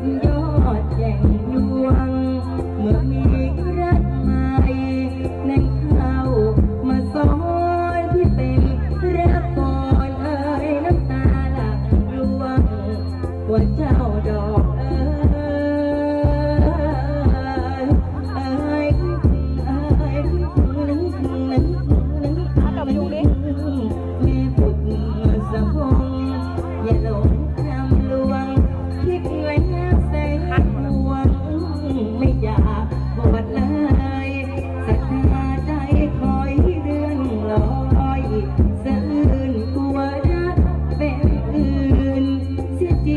Thank you.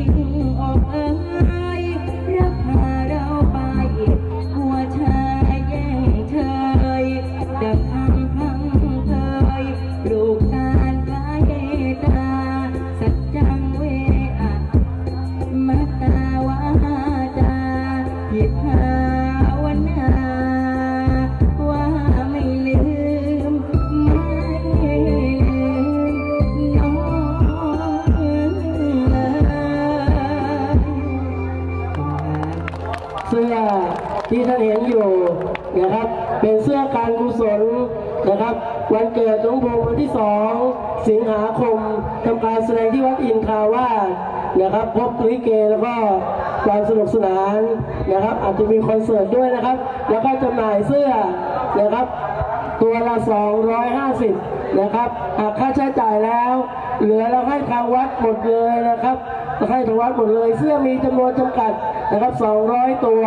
Oh, ท่านเห็นอยู่นะครับ เป็นเสื้อการกุศลนะครับ วันเกิดน้องพงวันที่สองสิงหาคมทำการแสดงที่วัดอินทาวาสนะครับพบลิเกแล้วก็ความสนุกสนานนะครับ อาจจะมีคอนเสิร์ตด้วยนะครับ แล้วก็จำหน่ายเสื้อนะครับ ตัวละ 250 นะครับหากค่าใช้จ่ายแล้ว เหลือเราให้ทางวัดหมดเลยนะครับ ให้ทางวัดหมดเลย เสื้อมีจำนวนจำกัดนะครับ 200 ตัว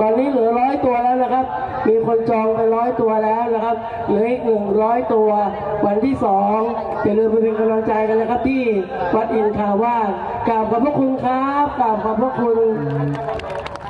ตอนนี้เหลือร้อยตัวแล้วนะครับ มีคนจองไปร้อยตัวแล้วนะครับเหลืออีก100ตัว วันที่สองอย่าลืมไปเป็นกำลังใจกันนะครับ ที่วัดอินทราวาสกราบขอบพระคุณครับกราบขอบพระคุณ